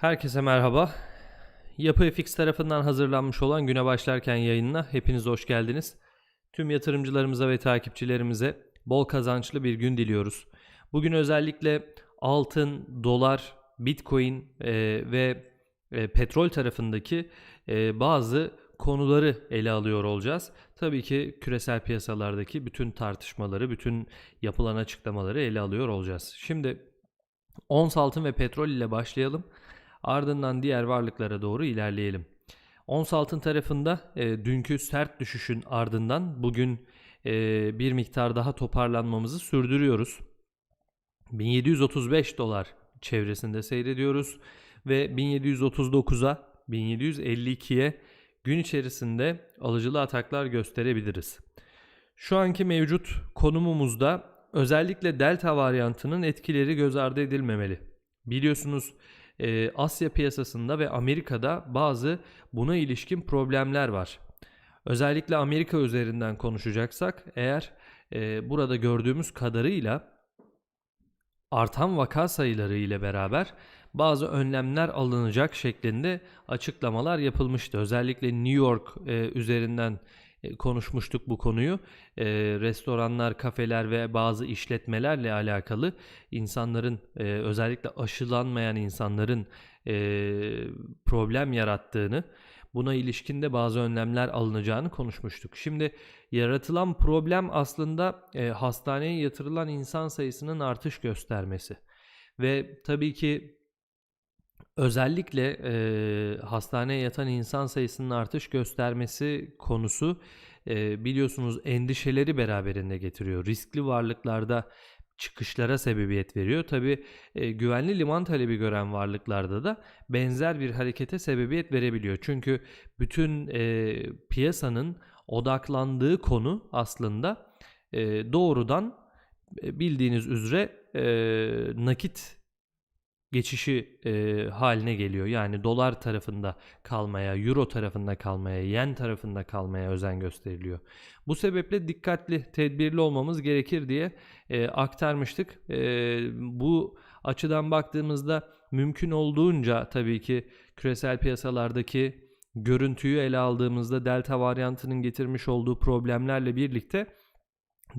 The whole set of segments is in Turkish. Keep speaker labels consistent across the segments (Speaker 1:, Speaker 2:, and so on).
Speaker 1: Herkese merhaba. Yapı FX tarafından hazırlanmış olan güne başlarken yayınına hepiniz hoş geldiniz. Tüm yatırımcılarımıza ve takipçilerimize bol kazançlı bir gün diliyoruz. Bugün özellikle altın, dolar, bitcoin e, ve e, petrol tarafındaki e, bazı konuları ele alıyor olacağız. Tabii ki küresel piyasalardaki bütün tartışmaları, bütün yapılan açıklamaları ele alıyor olacağız. Şimdi ons altın ve petrol ile başlayalım. Ardından diğer varlıklara doğru ilerleyelim. Ons altın tarafında e, dünkü sert düşüşün ardından bugün e, bir miktar daha toparlanmamızı sürdürüyoruz. 1735 dolar çevresinde seyrediyoruz ve 1739'a 1752'ye gün içerisinde alıcılı ataklar gösterebiliriz. Şu anki mevcut konumumuzda özellikle delta varyantının etkileri göz ardı edilmemeli. Biliyorsunuz e, Asya piyasasında ve Amerika'da bazı buna ilişkin problemler var. Özellikle Amerika üzerinden konuşacaksak eğer e, burada gördüğümüz kadarıyla artan vaka sayıları ile beraber bazı önlemler alınacak şeklinde açıklamalar yapılmıştı. Özellikle New York e, üzerinden konuşmuştuk bu konuyu. E, restoranlar, kafeler ve bazı işletmelerle alakalı insanların e, özellikle aşılanmayan insanların e, problem yarattığını, buna ilişkin de bazı önlemler alınacağını konuşmuştuk. Şimdi yaratılan problem aslında e, hastaneye yatırılan insan sayısının artış göstermesi. Ve tabii ki özellikle e, hastaneye yatan insan sayısının artış göstermesi konusu e, biliyorsunuz endişeleri beraberinde getiriyor. Riskli varlıklarda çıkışlara sebebiyet veriyor. Tabi e, güvenli liman talebi gören varlıklarda da benzer bir harekete sebebiyet verebiliyor. Çünkü bütün e, piyasanın odaklandığı konu aslında e, doğrudan bildiğiniz üzere e, nakit geçişi e, haline geliyor. Yani dolar tarafında kalmaya, euro tarafında kalmaya, yen tarafında kalmaya özen gösteriliyor. Bu sebeple dikkatli, tedbirli olmamız gerekir diye e, aktarmıştık. E, bu açıdan baktığımızda mümkün olduğunca tabii ki küresel piyasalardaki görüntüyü ele aldığımızda delta varyantının getirmiş olduğu problemlerle birlikte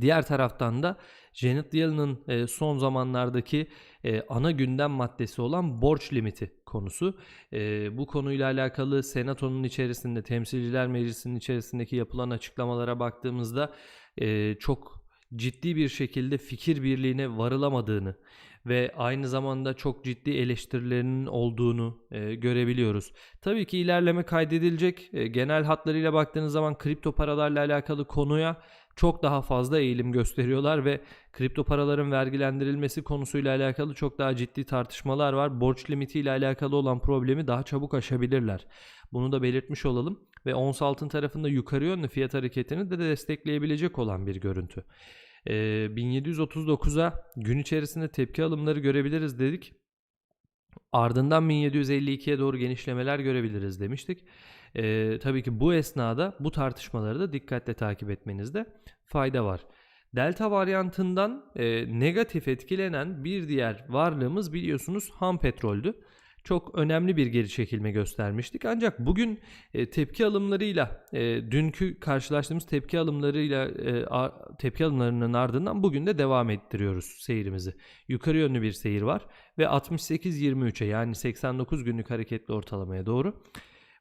Speaker 1: Diğer taraftan da Janet Yellen'ın e, son zamanlardaki e, ana gündem maddesi olan borç limiti konusu. E, bu konuyla alakalı Senato'nun içerisinde, Temsilciler Meclisi'nin içerisindeki yapılan açıklamalara baktığımızda çok ciddi bir şekilde fikir birliğine varılamadığını ve aynı zamanda çok ciddi eleştirilerinin olduğunu e, görebiliyoruz. Tabii ki ilerleme kaydedilecek. E, genel hatlarıyla baktığınız zaman kripto paralarla alakalı konuya çok daha fazla eğilim gösteriyorlar ve kripto paraların vergilendirilmesi konusuyla alakalı çok daha ciddi tartışmalar var. Borç limiti ile alakalı olan problemi daha çabuk aşabilirler. Bunu da belirtmiş olalım ve ons altın tarafında yukarı yönlü fiyat hareketini de destekleyebilecek olan bir görüntü. Ee, 1739'a gün içerisinde tepki alımları görebiliriz dedik. Ardından 1752'ye doğru genişlemeler görebiliriz demiştik. Ee, tabii ki bu esnada bu tartışmaları da dikkatle takip etmenizde fayda var. Delta varyantından e, negatif etkilenen bir diğer varlığımız biliyorsunuz ham petroldü. Çok önemli bir geri çekilme göstermiştik. Ancak bugün e, tepki alımlarıyla, e, dünkü karşılaştığımız tepki alımlarıyla, e, a, tepki alımlarının ardından bugün de devam ettiriyoruz seyirimizi. Yukarı yönlü bir seyir var ve 68-23'e yani 89 günlük hareketli ortalamaya doğru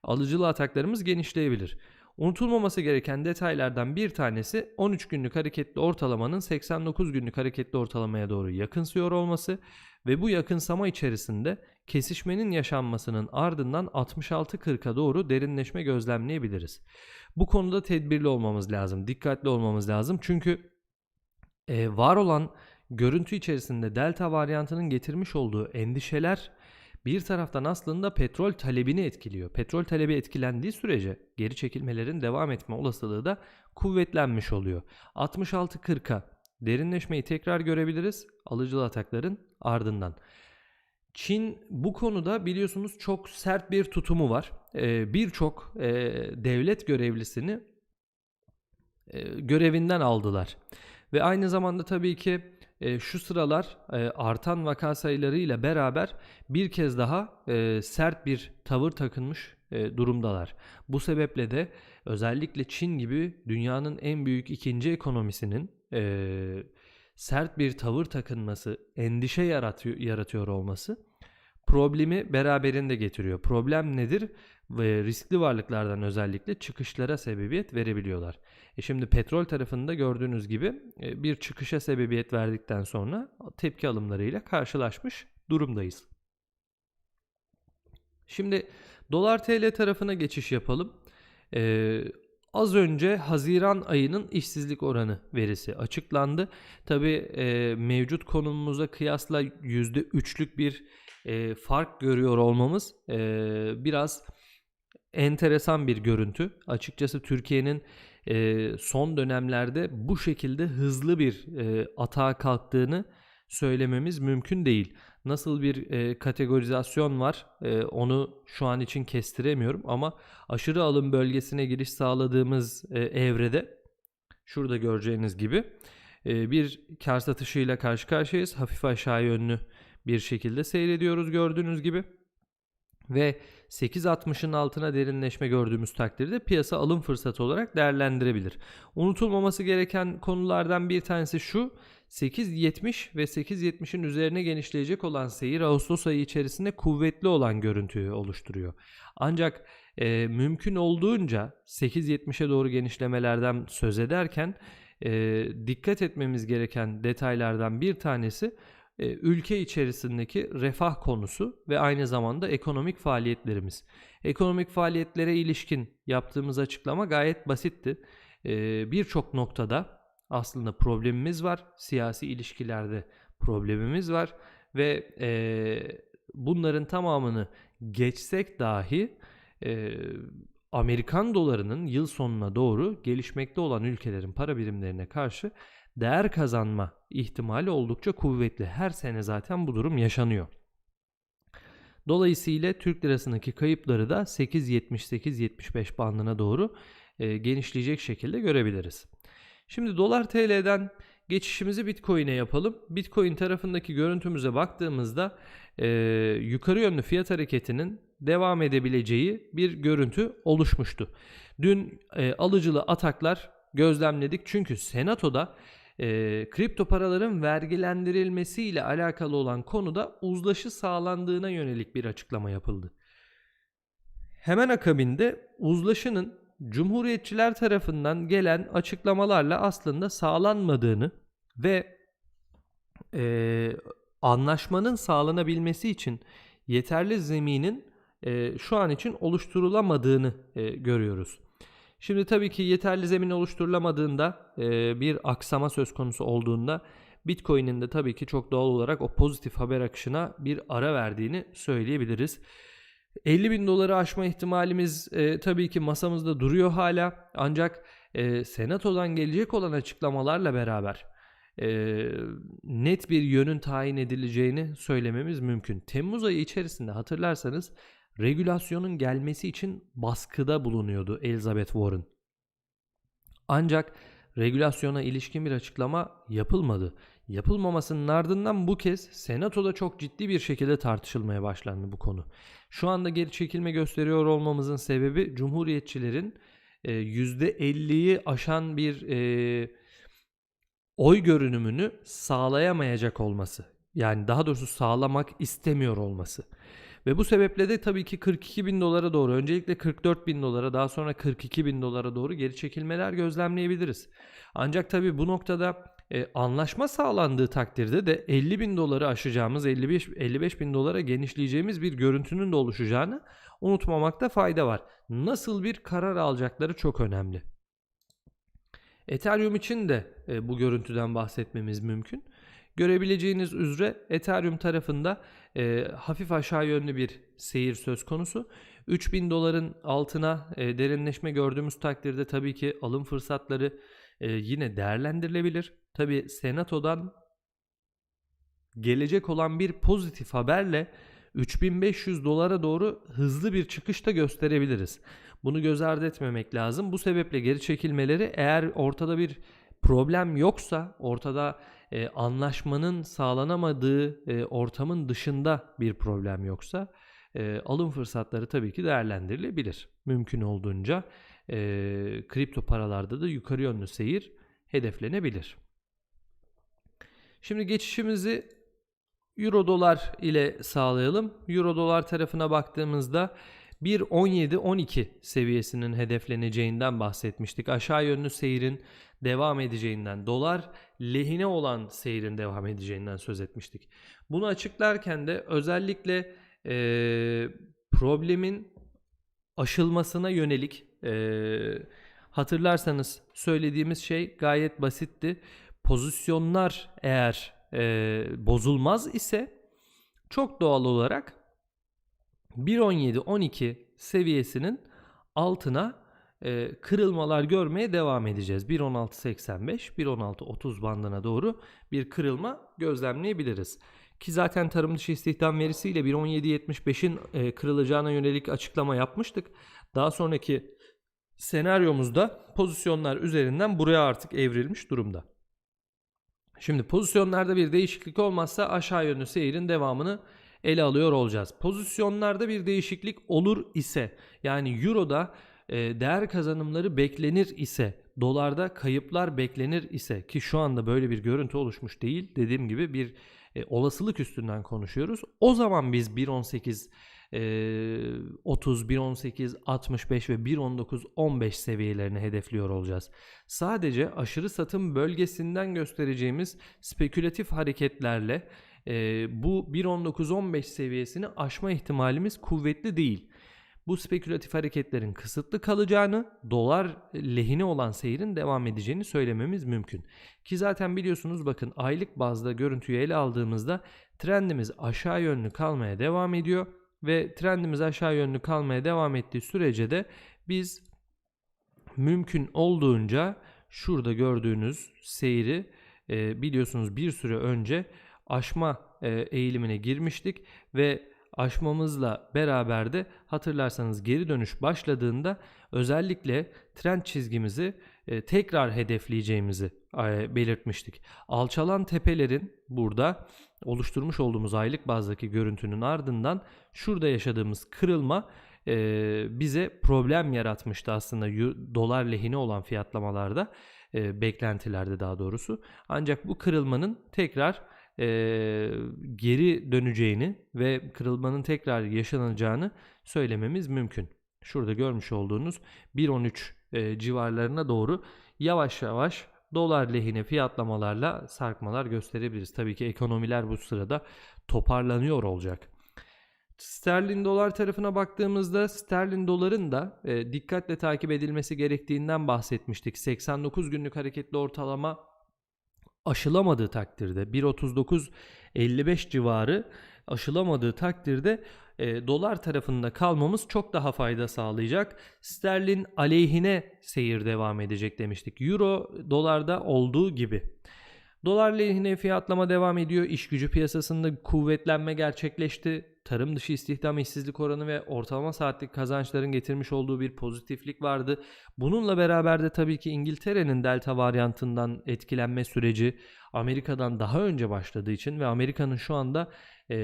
Speaker 1: alıcılı ataklarımız genişleyebilir. Unutulmaması gereken detaylardan bir tanesi 13 günlük hareketli ortalamanın 89 günlük hareketli ortalamaya doğru yakınsıyor olması ve bu yakınsama içerisinde kesişmenin yaşanmasının ardından 66-40'a doğru derinleşme gözlemleyebiliriz. Bu konuda tedbirli olmamız lazım, dikkatli olmamız lazım. Çünkü e, var olan görüntü içerisinde delta varyantının getirmiş olduğu endişeler bir taraftan aslında petrol talebini etkiliyor. Petrol talebi etkilendiği sürece geri çekilmelerin devam etme olasılığı da kuvvetlenmiş oluyor. 66-40'a derinleşmeyi tekrar görebiliriz alıcılı atakların ardından. Çin bu konuda biliyorsunuz çok sert bir tutumu var. Ee, Birçok e, devlet görevlisini e, görevinden aldılar. Ve aynı zamanda tabii ki e, şu sıralar e, artan vaka sayılarıyla beraber bir kez daha e, sert bir tavır takınmış e, durumdalar. Bu sebeple de özellikle Çin gibi dünyanın en büyük ikinci ekonomisinin e, sert bir tavır takınması, endişe yaratıyor, yaratıyor olması problemi beraberinde getiriyor. Problem nedir? Ve riskli varlıklardan özellikle çıkışlara sebebiyet verebiliyorlar. E şimdi petrol tarafında gördüğünüz gibi e, bir çıkışa sebebiyet verdikten sonra tepki alımlarıyla karşılaşmış durumdayız. Şimdi dolar TL tarafına geçiş yapalım. Ee, az önce Haziran ayının işsizlik oranı verisi açıklandı. Tabi e, mevcut konumumuza kıyasla %3'lük bir e, fark görüyor olmamız e, biraz enteresan bir görüntü. Açıkçası Türkiye'nin e, son dönemlerde bu şekilde hızlı bir e, atağa kalktığını söylememiz mümkün değil. Nasıl bir e, kategorizasyon var e, onu şu an için kestiremiyorum ama aşırı alım bölgesine giriş sağladığımız e, evrede şurada göreceğiniz gibi e, bir kar satışıyla karşı karşıyayız. Hafif aşağı yönlü bir şekilde seyrediyoruz gördüğünüz gibi. Ve 8.60'ın altına derinleşme gördüğümüz takdirde piyasa alım fırsatı olarak değerlendirebilir. Unutulmaması gereken konulardan bir tanesi şu. 8.70 ve 8.70'in üzerine genişleyecek olan seyir Ağustos ayı içerisinde kuvvetli olan görüntüyü oluşturuyor. Ancak e, mümkün olduğunca 8.70'e doğru genişlemelerden söz ederken e, dikkat etmemiz gereken detaylardan bir tanesi ülke içerisindeki refah konusu ve aynı zamanda ekonomik faaliyetlerimiz. Ekonomik faaliyetlere ilişkin yaptığımız açıklama gayet basitti. E, Birçok noktada aslında problemimiz var. Siyasi ilişkilerde problemimiz var ve e, bunların tamamını geçsek dahi e, Amerikan dolarının yıl sonuna doğru gelişmekte olan ülkelerin para birimlerine karşı değer kazanma ihtimali oldukça kuvvetli. Her sene zaten bu durum yaşanıyor. Dolayısıyla Türk lirasındaki kayıpları da 8.78-75 bandına doğru e, genişleyecek şekilde görebiliriz. Şimdi dolar TL'den geçişimizi Bitcoin'e yapalım. Bitcoin tarafındaki görüntümüze baktığımızda e, yukarı yönlü fiyat hareketinin devam edebileceği bir görüntü oluşmuştu. Dün e, alıcılı ataklar gözlemledik çünkü Senato'da e, kripto paraların vergilendirilmesiyle alakalı olan konuda uzlaşı sağlandığına yönelik bir açıklama yapıldı. Hemen akabinde uzlaşının Cumhuriyetçiler tarafından gelen açıklamalarla aslında sağlanmadığını ve e, anlaşmanın sağlanabilmesi için yeterli zeminin e, şu an için oluşturulamadığını e, görüyoruz. Şimdi tabii ki yeterli zemin oluşturulamadığında e, bir aksama söz konusu olduğunda Bitcoin'in de tabii ki çok doğal olarak o pozitif haber akışına bir ara verdiğini söyleyebiliriz. 50 bin doları aşma ihtimalimiz e, tabii ki masamızda duruyor hala ancak e, senatodan gelecek olan açıklamalarla beraber e, net bir yönün tayin edileceğini söylememiz mümkün. Temmuz ayı içerisinde hatırlarsanız regülasyonun gelmesi için baskıda bulunuyordu Elizabeth Warren. Ancak regülasyona ilişkin bir açıklama yapılmadı. Yapılmamasının ardından bu kez Senato'da çok ciddi bir şekilde tartışılmaya başlandı bu konu. Şu anda geri çekilme gösteriyor olmamızın sebebi Cumhuriyetçilerin %50'yi e, aşan bir e, oy görünümünü sağlayamayacak olması. Yani daha doğrusu sağlamak istemiyor olması. Ve bu sebeple de tabii ki 42 bin dolara doğru öncelikle 44 bin dolara daha sonra 42 bin dolara doğru geri çekilmeler gözlemleyebiliriz. Ancak tabii bu noktada e, anlaşma sağlandığı takdirde de 50 bin doları aşacağımız 55, 55 bin dolara genişleyeceğimiz bir görüntünün de oluşacağını unutmamakta fayda var. Nasıl bir karar alacakları çok önemli. Ethereum için de e, bu görüntüden bahsetmemiz mümkün. Görebileceğiniz üzere Ethereum tarafında e, hafif aşağı yönlü bir seyir söz konusu. 3000 doların altına e, derinleşme gördüğümüz takdirde tabii ki alım fırsatları e, yine değerlendirilebilir. Tabii Senato'dan gelecek olan bir pozitif haberle 3500 dolara doğru hızlı bir çıkış da gösterebiliriz. Bunu göz ardı etmemek lazım. Bu sebeple geri çekilmeleri eğer ortada bir problem yoksa ortada e, anlaşmanın sağlanamadığı e, ortamın dışında bir problem yoksa e, alım fırsatları tabii ki değerlendirilebilir. Mümkün olduğunca e, kripto paralarda da yukarı yönlü seyir hedeflenebilir. Şimdi geçişimizi Euro dolar ile sağlayalım. Euro dolar tarafına baktığımızda 1.17-12 seviyesinin hedefleneceğinden bahsetmiştik. Aşağı yönlü seyrin devam edeceğinden, dolar lehine olan seyrin devam edeceğinden söz etmiştik. Bunu açıklarken de özellikle e, problemin aşılmasına yönelik e, hatırlarsanız söylediğimiz şey gayet basitti. Pozisyonlar eğer e, bozulmaz ise çok doğal olarak 1.17-12 seviyesinin altına e, kırılmalar görmeye devam edeceğiz. 1.16.85, 1.16.30 bandına doğru bir kırılma gözlemleyebiliriz. Ki zaten tarım dışı istihdam verisiyle 1.17.75'in e, kırılacağına yönelik açıklama yapmıştık. Daha sonraki senaryomuzda pozisyonlar üzerinden buraya artık evrilmiş durumda. Şimdi pozisyonlarda bir değişiklik olmazsa aşağı yönlü seyirin devamını ele alıyor olacağız. Pozisyonlarda bir değişiklik olur ise yani Euro'da e, değer kazanımları beklenir ise dolarda kayıplar beklenir ise ki şu anda böyle bir görüntü oluşmuş değil. Dediğim gibi bir e, olasılık üstünden konuşuyoruz. O zaman biz 1.18 e, 30, 1.18, 65 ve 1.19, 15 seviyelerini hedefliyor olacağız. Sadece aşırı satım bölgesinden göstereceğimiz spekülatif hareketlerle e, bu 1.19-15 seviyesini aşma ihtimalimiz kuvvetli değil. Bu spekülatif hareketlerin kısıtlı kalacağını, dolar lehine olan seyrin devam edeceğini söylememiz mümkün. Ki zaten biliyorsunuz bakın aylık bazda görüntüyü ele aldığımızda trendimiz aşağı yönlü kalmaya devam ediyor ve trendimiz aşağı yönlü kalmaya devam ettiği sürece de biz mümkün olduğunca şurada gördüğünüz seyri biliyorsunuz bir süre önce aşma e, eğilimine girmiştik ve aşmamızla beraber de hatırlarsanız geri dönüş başladığında özellikle trend çizgimizi e, tekrar hedefleyeceğimizi e, belirtmiştik. Alçalan tepelerin burada oluşturmuş olduğumuz aylık bazdaki görüntünün ardından şurada yaşadığımız kırılma bize problem yaratmıştı aslında dolar lehine olan fiyatlamalarda beklentilerde daha doğrusu. Ancak bu kırılmanın tekrar e, geri döneceğini ve kırılmanın tekrar yaşanacağını söylememiz mümkün. Şurada görmüş olduğunuz 1.13 e, civarlarına doğru yavaş yavaş dolar lehine fiyatlamalarla sarkmalar gösterebiliriz. Tabii ki ekonomiler bu sırada toparlanıyor olacak. Sterlin dolar tarafına baktığımızda sterlin doların da e, dikkatle takip edilmesi gerektiğinden bahsetmiştik. 89 günlük hareketli ortalama aşılamadığı takdirde 1.39-55 civarı aşılamadığı takdirde e, dolar tarafında kalmamız çok daha fayda sağlayacak. Sterlin aleyhine seyir devam edecek demiştik. Euro dolarda olduğu gibi. Dolar lehine fiyatlama devam ediyor. İş gücü piyasasında kuvvetlenme gerçekleşti tarım dışı istihdam işsizlik oranı ve ortalama saatlik kazançların getirmiş olduğu bir pozitiflik vardı. Bununla beraber de tabii ki İngiltere'nin delta varyantından etkilenme süreci Amerika'dan daha önce başladığı için ve Amerika'nın şu anda e,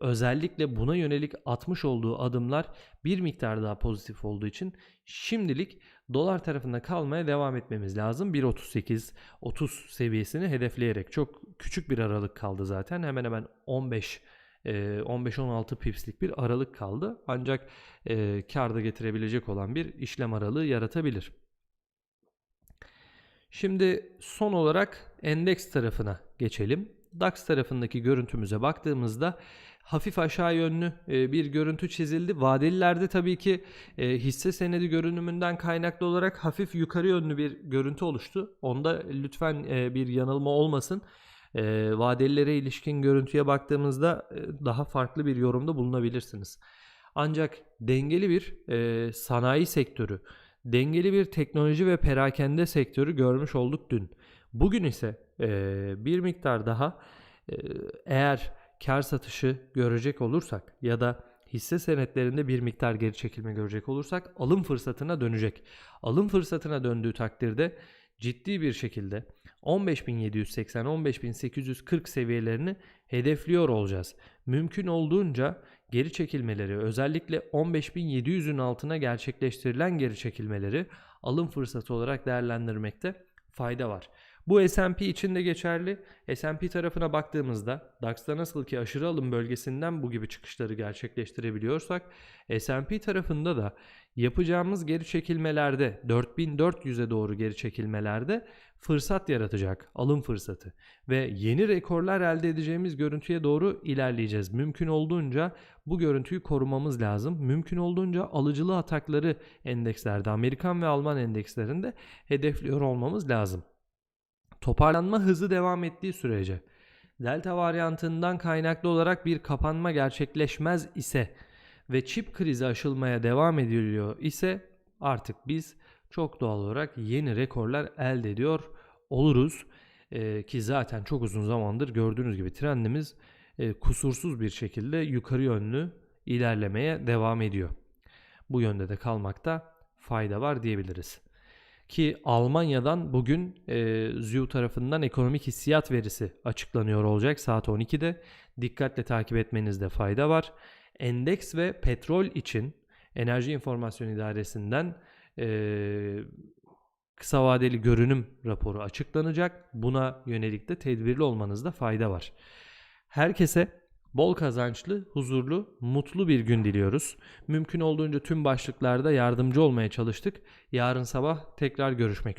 Speaker 1: özellikle buna yönelik atmış olduğu adımlar bir miktar daha pozitif olduğu için şimdilik dolar tarafında kalmaya devam etmemiz lazım. 1.38 30 seviyesini hedefleyerek çok küçük bir aralık kaldı zaten. Hemen hemen 15 15-16 pipslik bir aralık kaldı. Ancak e, karda getirebilecek olan bir işlem aralığı yaratabilir. Şimdi son olarak endeks tarafına geçelim. DAX tarafındaki görüntümüze baktığımızda hafif aşağı yönlü bir görüntü çizildi. Vadelilerde tabii ki hisse senedi görünümünden kaynaklı olarak hafif yukarı yönlü bir görüntü oluştu. Onda lütfen bir yanılma olmasın e, vadelilere ilişkin görüntüye baktığımızda e, daha farklı bir yorumda bulunabilirsiniz. Ancak dengeli bir e, sanayi sektörü, dengeli bir teknoloji ve perakende sektörü görmüş olduk dün. Bugün ise e, bir miktar daha e, eğer kar satışı görecek olursak ya da hisse senetlerinde bir miktar geri çekilme görecek olursak alım fırsatına dönecek. Alım fırsatına döndüğü takdirde ciddi bir şekilde 15.780-15.840 seviyelerini hedefliyor olacağız. Mümkün olduğunca geri çekilmeleri özellikle 15.700'ün altına gerçekleştirilen geri çekilmeleri alım fırsatı olarak değerlendirmekte fayda var. Bu S&P için de geçerli. S&P tarafına baktığımızda DAX'ta nasıl ki aşırı alım bölgesinden bu gibi çıkışları gerçekleştirebiliyorsak S&P tarafında da yapacağımız geri çekilmelerde 4400'e doğru geri çekilmelerde fırsat yaratacak alım fırsatı ve yeni rekorlar elde edeceğimiz görüntüye doğru ilerleyeceğiz. Mümkün olduğunca bu görüntüyü korumamız lazım. Mümkün olduğunca alıcılı atakları endekslerde Amerikan ve Alman endekslerinde hedefliyor olmamız lazım. Toparlanma hızı devam ettiği sürece Delta varyantından kaynaklı olarak bir kapanma gerçekleşmez ise ve çip krizi aşılmaya devam ediliyor ise artık biz çok doğal olarak yeni rekorlar elde ediyor oluruz. Ee, ki zaten çok uzun zamandır gördüğünüz gibi trendimiz e, kusursuz bir şekilde yukarı yönlü ilerlemeye devam ediyor. Bu yönde de kalmakta fayda var diyebiliriz. Ki Almanya'dan bugün e, ZÜ tarafından ekonomik hissiyat verisi açıklanıyor olacak saat 12'de. Dikkatle takip etmenizde fayda var. Endeks ve petrol için Enerji İnformasyon İdaresi'nden e, kısa vadeli görünüm raporu açıklanacak. Buna yönelik de tedbirli olmanızda fayda var. Herkese bol kazançlı, huzurlu, mutlu bir gün diliyoruz. Mümkün olduğunca tüm başlıklarda yardımcı olmaya çalıştık. Yarın sabah tekrar görüşmek üzere.